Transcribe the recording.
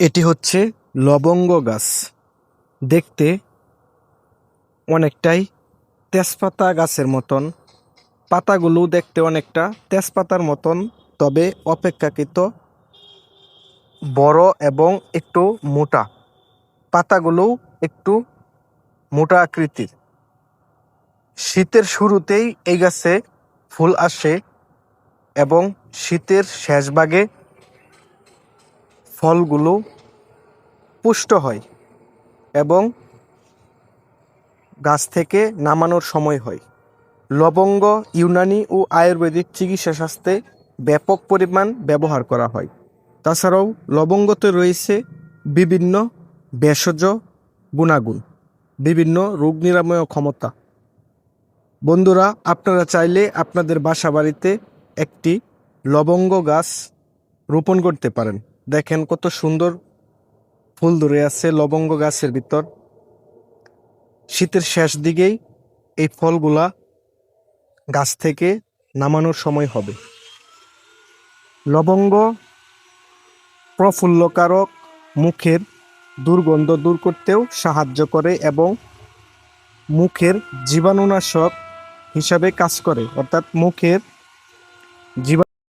এটি হচ্ছে লবঙ্গ গাছ। দেখতে অনেকটাই তেজপাতা গাছের মতন। পাতাগুলো দেখতে অনেকটা তেজপাতার মতন, তবে অপেক্ষাকৃত বড় এবং একটু মোটা। পাতাগুলো একটু মোটা আকৃতির। শীতের শুরুতেই এই গাছে ফুল আসে এবং শীতের শেষ ভাগে ফলগুলো পুষ্ট হয় এবং গাছ থেকে নামানোর সময় হয়। লবঙ্গ, ইউনানি ও আয়ুর্বেদিক চিকিৎসা শাস্ত্রে ব্যাপক পরিমাণ ব্যবহার করা হয়। তাছাড়াও লবঙ্গতে রয়েছে বিভিন্ন ভেষজ গুণাগুণ, বিভিন্ন রোগ নিরাময় ক্ষমতা। বন্ধুরা, আপনারা চাইলে আপনাদের বাসা বাড়িতে একটি লবঙ্গ গাছ রোপণ করতে পারেন। দেখেন কত সুন্দর ফুল ধরে আছে লবঙ্গ গাছের ভিতর। শীতের শেষ দিকেই এই ফলগুলা গাছ থেকে নামানোর সময় হবে। লবঙ্গ প্রফুল্লকারক মুখের দুর্গন্ধ দূর করতেও সাহায্য করে এবং মুখের জীবাণুনাশক হিসাবে কাজ করে। অর্থাৎ মুখের জীবাণু